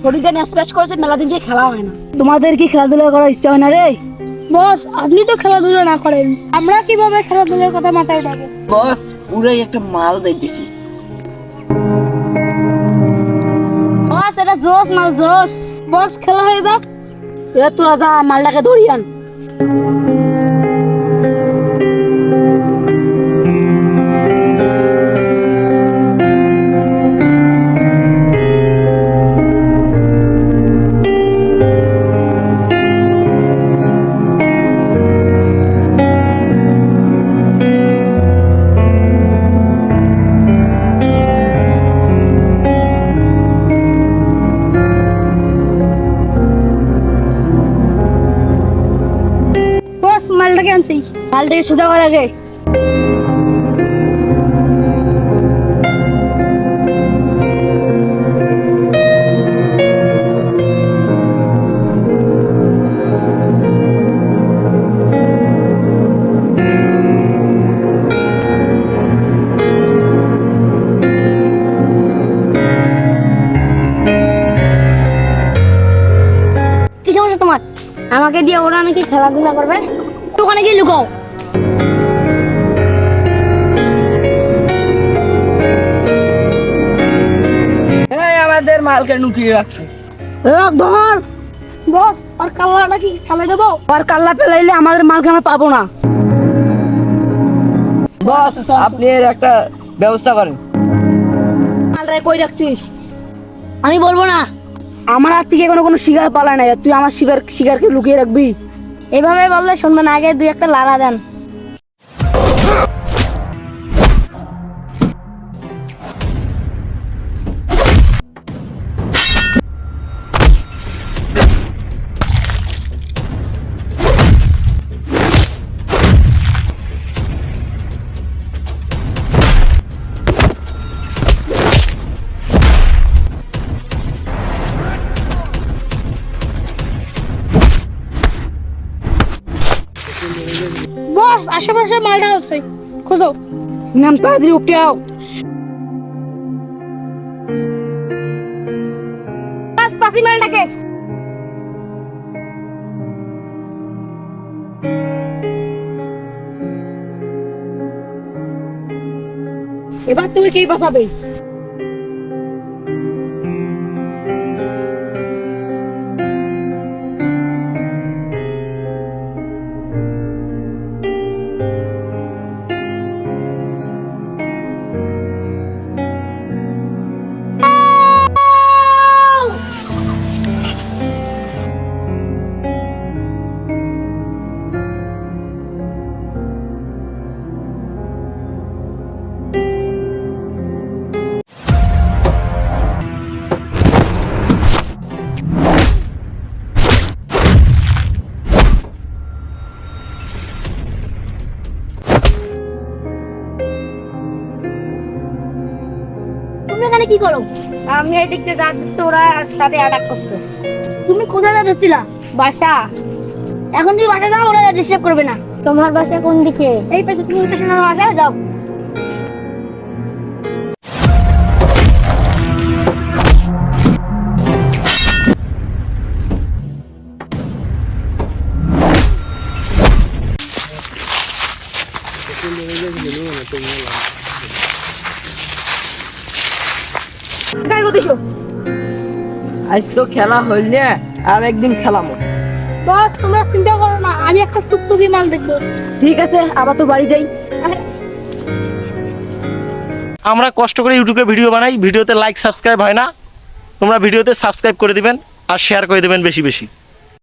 শরীরটা ন্যাস করেছে মেলা দিন দিয়ে খেলা হয় না। তোমাদের কি খেলাধুলা করার ইচ্ছা হয় না রে? বস আপনি তো খেলাধুলা না করেন। আমরা কীভাবে খেলাধুলার কথা মাথায় উঠাবো বস পুরাই একটা মাল যাইতেছি। বস এটা জোস মাল জোস। বস খেলা হয়ে যাক। এ তোরা যা মালটাকে ধরিয়ান মালটাকে আনছি। মালটাকে সোজা কর আগে কি সমস্যা আমাকে দিয়ে ওরা নাকি খেলাধুলা করবে? ওখানে গিয়ে লুকাও। আমাদের মালকে নুকিয়ে রাখছে। ধর। বস আর কাল্লাটা কি খেলে দেবো? আর কাল্লা পেলাইলে আমাদের মালকে আমরা পাবো না। বস আপনি এর একটা ব্যবস্থা করেন। কই রাখছিস? আমি বলব না। আমার হাত থেকে কোনো কোনো শিকার পালা নাই তুই আমার শিকার শিকারকে লুকিয়ে রাখবি? এভাবে বললে শুনবেন আগে দুই একটা লাড়া দেন। আশেপাশে মালটা আছে। খোঁজো। নাম তাড়াতাড়ি উঠে আও। বস পাসি মালটাকে। এবার তুমি কি বাঁচাবে? তুমি এখানে কি করো? আমি এদিক থেকে যাচ্ছি ওরা সাথে অ্যাটাক করছে তুমি কোথায় যাচ্ছিলা? বাসা। এখন তুমি বাসা যাও ওরা ডিস্টার্ব করবে না। তোমার বাসা কোন দিকে? এই পেছনে তুমি পেছনে আমার বাসায় যাও। আজ তো খেলা হইলে আর একদিন খেলামো। বস তোমরা চিন্তা করো না আমি একটা টুকটুকি মাল দেখব। ঠিক আছে আবার তো বাড়ি যাই। আমরা কষ্ট করে ইউটিউবে ভিডিও বানাই ভিডিওতে লাইক সাবস্ক্রাইব হয় না। তোমরা ভিডিওতে সাবস্ক্রাইব করে দিবেন আর শেয়ার করে দিবেন বেশি বেশি।